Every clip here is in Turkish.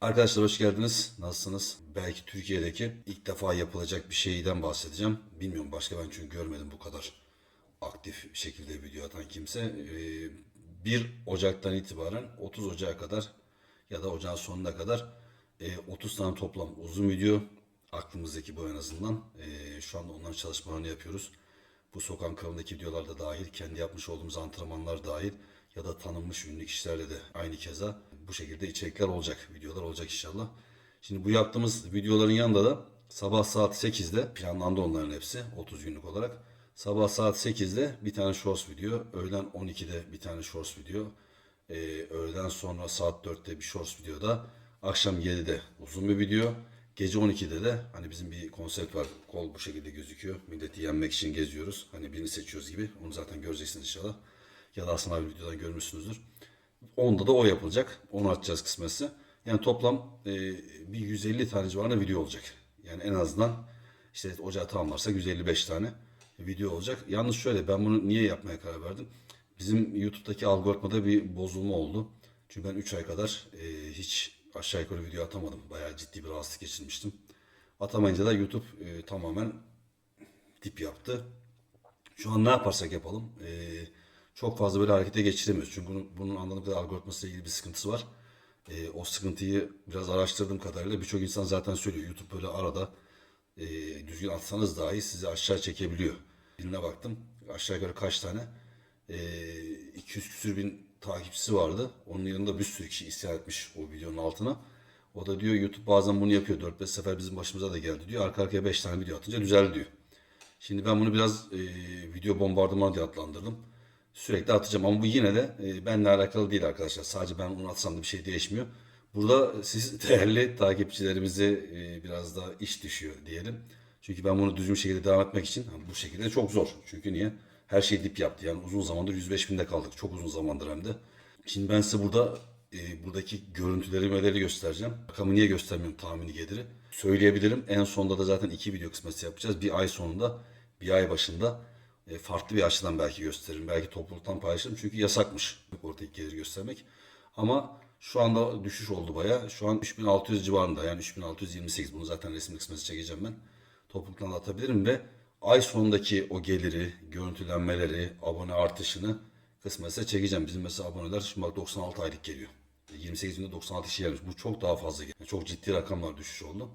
Arkadaşlar hoş geldiniz. Nasılsınız? Belki Türkiye'deki ilk defa yapılacak bir şeyden bahsedeceğim. Bilmiyorum başka ben çünkü görmedim bu kadar aktif şekilde video atan kimse. Ee, 1 Ocak'tan itibaren 30 Ocak'a kadar ya da ocağın sonuna kadar e, 30 tane toplam uzun video aklımızdaki bu en azından. E, şu anda onların çalışmalarını yapıyoruz. Bu sokak kralındaki videolar da dahil, kendi yapmış olduğumuz antrenmanlar dahil ya da tanınmış ünlü kişilerle de aynı keza bu şekilde içerikler olacak, videolar olacak inşallah. Şimdi bu yaptığımız videoların yanında da sabah saat 8'de planlandı onların hepsi 30 günlük olarak. Sabah saat 8'de bir tane shorts video, öğlen 12'de bir tane shorts video, ee, öğleden sonra saat 4'te bir shorts videoda, akşam 7'de uzun bir video, gece 12'de de hani bizim bir konsept var, kol bu şekilde gözüküyor. Milleti yenmek için geziyoruz. Hani birini seçiyoruz gibi. Onu zaten göreceksiniz inşallah. Ya da aslında abi videodan görmüşsünüzdür. Onda da o yapılacak. Onu atacağız kısmetse. Yani toplam e, bir 150 tane civarında video olacak. Yani en azından işte ocağı tamamlarsak 155 tane video olacak. Yalnız şöyle ben bunu niye yapmaya karar verdim? Bizim YouTube'daki algoritmada bir bozulma oldu. Çünkü ben 3 ay kadar e, hiç aşağı yukarı video atamadım. Bayağı ciddi bir rahatsızlık geçirmiştim. Atamayınca da YouTube e, tamamen dip yaptı. Şu an ne yaparsak yapalım e, çok fazla böyle harekete geçiremiyoruz. Çünkü bunun, bunun anladığım kadarıyla algoritmasıyla ilgili bir sıkıntısı var. E, o sıkıntıyı biraz araştırdığım kadarıyla birçok insan zaten söylüyor. YouTube böyle arada e, düzgün atsanız dahi sizi aşağı çekebiliyor. Birine baktım aşağı yukarı kaç tane e, 200 küsür bin takipçisi vardı. Onun yanında bir sürü kişi isyan etmiş o videonun altına. O da diyor YouTube bazen bunu yapıyor. 4-5 sefer bizim başımıza da geldi diyor. Arka arkaya 5 tane video atınca düzeldi diyor. Şimdi ben bunu biraz e, video bombardımanı diye adlandırdım. Sürekli atacağım ama bu yine de e, benimle alakalı değil arkadaşlar. Sadece ben onu atsam da bir şey değişmiyor. Burada siz değerli takipçilerimize e, biraz da iş düşüyor diyelim. Çünkü ben bunu düzgün şekilde devam etmek için bu şekilde çok zor. Çünkü niye? Her şey dip yaptı. Yani uzun zamandır 105 binde kaldık. Çok uzun zamandır hem de. Şimdi ben size burada e, buradaki görüntüleri meleri göstereceğim. Rakamı niye göstermiyorum tahmini geliri. Söyleyebilirim. En sonunda da zaten iki video kısmeti yapacağız. Bir ay sonunda, bir ay başında e, farklı bir açıdan belki gösteririm. Belki topluluktan paylaşırım. Çünkü yasakmış oradaki geliri göstermek. Ama şu anda düşüş oldu baya. Şu an 3600 civarında. Yani 3628. Bunu zaten resim kısmeti çekeceğim ben. Topluluktan atabilirim ve ay sonundaki o geliri, görüntülenmeleri, abone artışını kısmetse çekeceğim. Bizim mesela aboneler şimdi bak 96 aylık geliyor. 28 günde 96 kişi gelmiş. Bu çok daha fazla. Yani çok ciddi rakamlar düşüş oldu.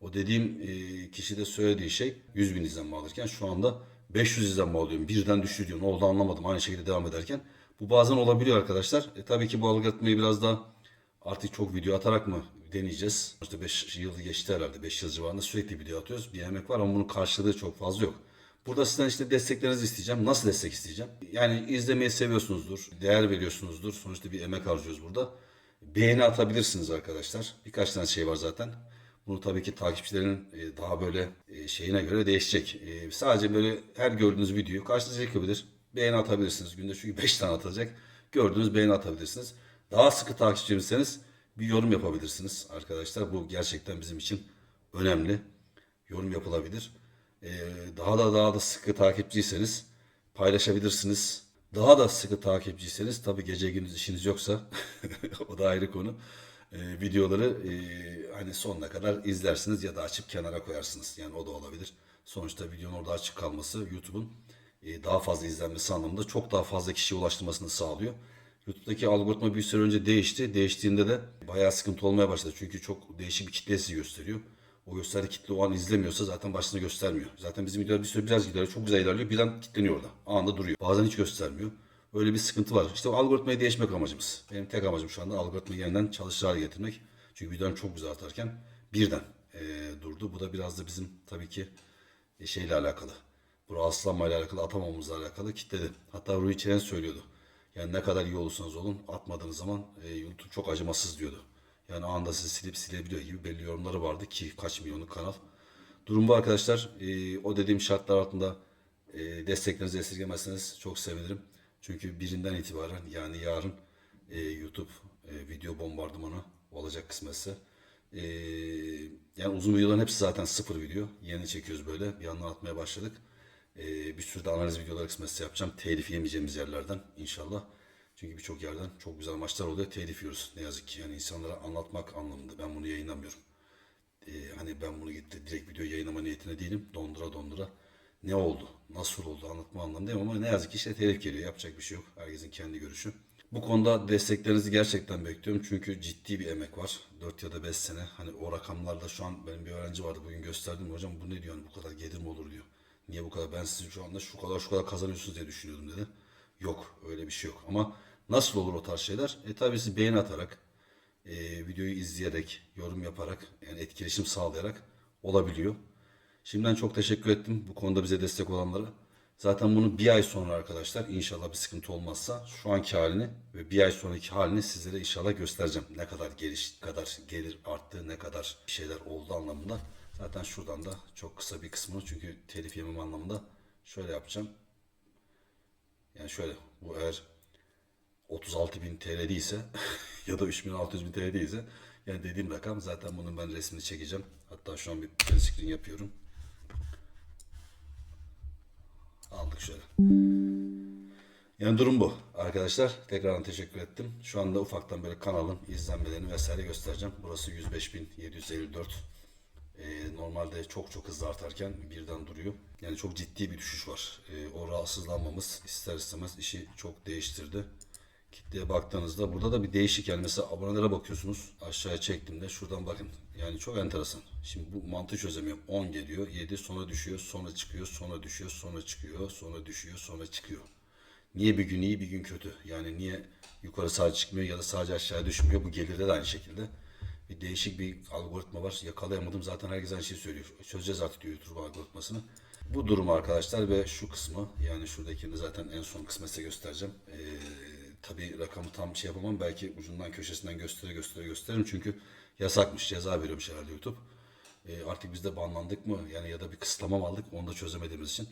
O dediğim e, kişi de söylediği şey 100 bin izlenme alırken şu anda 500 izlenme alıyorum. Birden düştü diyor. Ne oldu anlamadım. Aynı şekilde devam ederken. Bu bazen olabiliyor arkadaşlar. E, tabii ki bu algoritmayı biraz daha artık çok video atarak mı deneyeceğiz? İşte 5 yıl geçti herhalde. 5 yıl civarında sürekli video atıyoruz. Bir emek var ama bunun karşılığı çok fazla yok. Burada sizden işte desteklerinizi isteyeceğim. Nasıl destek isteyeceğim? Yani izlemeyi seviyorsunuzdur. Değer veriyorsunuzdur. Sonuçta bir emek harcıyoruz burada. Beğeni atabilirsiniz arkadaşlar. Birkaç tane şey var zaten. Bunu tabii ki takipçilerin e, daha böyle e, şeyine göre değişecek. E, Sadece böyle her gördüğünüz videoyu karşınıza çıkabilir. Beğeni atabilirsiniz. Günde çünkü 5 tane atacak. Gördüğünüz beğeni atabilirsiniz. Daha sıkı takipçimseniz bir yorum yapabilirsiniz arkadaşlar. Bu gerçekten bizim için önemli. Yorum yapılabilir. Daha da daha da sıkı takipçiyseniz paylaşabilirsiniz. Daha da sıkı takipçiyseniz tabii gece gündüz işiniz yoksa o da ayrı konu. Ee, videoları e, hani sonuna kadar izlersiniz ya da açıp kenara koyarsınız. Yani o da olabilir. Sonuçta videonun orada açık kalması YouTube'un e, daha fazla izlenmesi anlamında çok daha fazla kişiye ulaştırmasını sağlıyor. YouTube'daki algoritma bir süre önce değişti. Değiştiğinde de bayağı sıkıntı olmaya başladı. Çünkü çok değişik bir kitle sizi gösteriyor. O gösterdiği kitle o an izlemiyorsa zaten başına göstermiyor. Zaten bizim videolar bir süre biraz ilerliyor. Çok güzel ilerliyor. Bir an kilitleniyor orada. Anında duruyor. Bazen hiç göstermiyor. Öyle bir sıkıntı var. İşte o algoritmayı değişmek amacımız. Benim tek amacım şu anda algoritmayı yeniden çalışır hale getirmek. Çünkü videolarım çok güzel atarken birden eee, durdu. Bu da biraz da bizim tabii ki e, şeyle alakalı. Bu rahatsızlanmayla alakalı, atamamamızla alakalı kitledi. Hatta Rui Çelen söylüyordu. Yani ne kadar iyi olursanız olun atmadığınız zaman e, YouTube çok acımasız diyordu. Yani anında sizi silip silebiliyor gibi belli yorumları vardı ki kaç milyonluk kanal. Durum bu arkadaşlar. E, o dediğim şartlar altında e, desteklerinizi esirgemezseniz çok sevinirim. Çünkü birinden itibaren yani yarın e, YouTube e, video bombardımanı olacak kısmetse. E, yani uzun videoların hepsi zaten sıfır video. Yeni çekiyoruz böyle. Bir yandan atmaya başladık. E, bir sürü de analiz videoları kısmetse yapacağım. Telif yemeyeceğimiz yerlerden inşallah. Çünkü birçok yerden çok güzel maçlar oluyor. Telif yiyoruz ne yazık ki. Yani insanlara anlatmak anlamında. Ben bunu yayınlamıyorum. Ee, hani ben bunu gitti direkt video yayınlama niyetine değilim. Dondura dondura. Ne oldu? Nasıl oldu? Anlatma anlamındayım ama ne yazık ki işte telif geliyor. Yapacak bir şey yok. Herkesin kendi görüşü. Bu konuda desteklerinizi gerçekten bekliyorum. Çünkü ciddi bir emek var. 4 ya da 5 sene. Hani o rakamlarda şu an benim bir öğrenci vardı. Bugün gösterdim. Hocam bu ne diyor? Bu kadar gelir mi olur diyor. Niye bu kadar? Ben sizin şu anda şu kadar şu kadar kazanıyorsunuz diye düşünüyordum dedi. Yok. Öyle bir şey yok. Ama nasıl olur o tarz şeyler? E tabii siz beğeni atarak, e, videoyu izleyerek, yorum yaparak, yani etkileşim sağlayarak olabiliyor. Şimdiden çok teşekkür ettim bu konuda bize destek olanlara. Zaten bunu bir ay sonra arkadaşlar inşallah bir sıkıntı olmazsa şu anki halini ve bir ay sonraki halini sizlere inşallah göstereceğim. Ne kadar geliş, kadar gelir arttı, ne kadar şeyler oldu anlamında. Zaten şuradan da çok kısa bir kısmını çünkü telif yemem anlamında şöyle yapacağım. Yani şöyle bu eğer 36.000 TL değilse ya da 3.600 bin TL değilse yani dediğim rakam zaten bunun ben resmini çekeceğim. Hatta şu an bir screen yapıyorum. Şöyle. Yani durum bu arkadaşlar. Tekrardan teşekkür ettim. Şu anda ufaktan böyle kanalın izlenmelerini vesaire göstereceğim. Burası 105.754. Ee, normalde çok çok hızlı artarken birden duruyor. Yani çok ciddi bir düşüş var. Ee, o rahatsızlanmamız ister istemez işi çok değiştirdi. Kitleye baktığınızda burada da bir değişik yani mesela abonelere bakıyorsunuz aşağıya çektiğimde şuradan bakın yani çok enteresan. Şimdi bu mantığı çözemiyorum. 10 geliyor 7 sonra düşüyor sonra çıkıyor sonra düşüyor sonra çıkıyor sonra düşüyor sonra çıkıyor. Niye bir gün iyi bir gün kötü? Yani niye yukarı sadece çıkmıyor ya da sadece aşağıya düşmüyor? Bu gelirde de aynı şekilde. Bir değişik bir algoritma var. Yakalayamadım. Zaten herkes aynı şeyi söylüyor. Çözeceğiz artık diyor YouTube algoritmasını. Bu durum arkadaşlar ve şu kısmı yani şuradakini zaten en son kısmı size göstereceğim. Ee, tabii rakamı tam şey yapamam. Belki ucundan köşesinden göstere göstere gösteririm. Çünkü yasakmış. Ceza veriyormuş herhalde YouTube. Ee, artık biz de banlandık mı? Yani ya da bir kısıtlama mı aldık? Onu da çözemediğimiz için.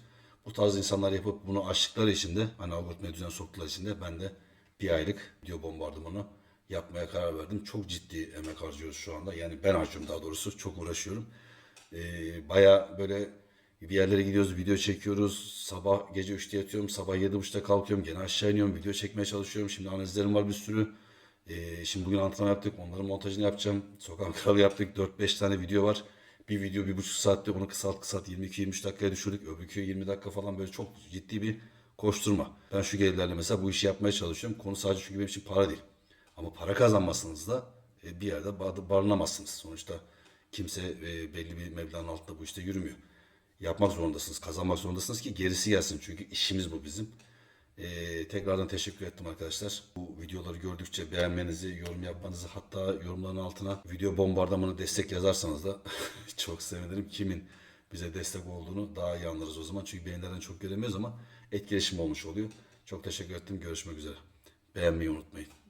Bu tarz insanlar yapıp bunu aştıkları için de hani algoritmaya düzen soktular için de ben de bir aylık video bombardımanı yapmaya karar verdim. Çok ciddi emek harcıyoruz şu anda. Yani ben harcıyorum daha doğrusu. Çok uğraşıyorum. Ee, Baya böyle bir yerlere gidiyoruz, video çekiyoruz. Sabah gece 3'te yatıyorum, sabah 7.30'da kalkıyorum. Gene aşağı iniyorum, video çekmeye çalışıyorum. Şimdi analizlerim var bir sürü. Ee, şimdi bugün antrenman yaptık, onların montajını yapacağım. Sokak kralı yaptık, 4-5 tane video var. Bir video bir buçuk saatte onu kısalt kısalt 22-23 dakikaya düşürdük. Öbürkü 20 dakika falan böyle çok ciddi bir koşturma. Ben şu gelirlerle mesela bu işi yapmaya çalışıyorum. Konu sadece çünkü benim için para değil. Ama para kazanmazsanız da e, bir yerde bar- barınamazsınız. Sonuçta kimse e, belli bir meblağın altında bu işte yürümüyor. Yapmak zorundasınız, kazanmak zorundasınız ki gerisi gelsin. Çünkü işimiz bu bizim. Ee, tekrardan teşekkür ettim arkadaşlar. Bu videoları gördükçe beğenmenizi, yorum yapmanızı hatta yorumların altına video bombardımanı destek yazarsanız da çok sevinirim. Kimin bize destek olduğunu daha iyi anlarız o zaman. Çünkü beğenilerden çok göremiyoruz ama etkileşim olmuş oluyor. Çok teşekkür ettim. Görüşmek üzere. Beğenmeyi unutmayın.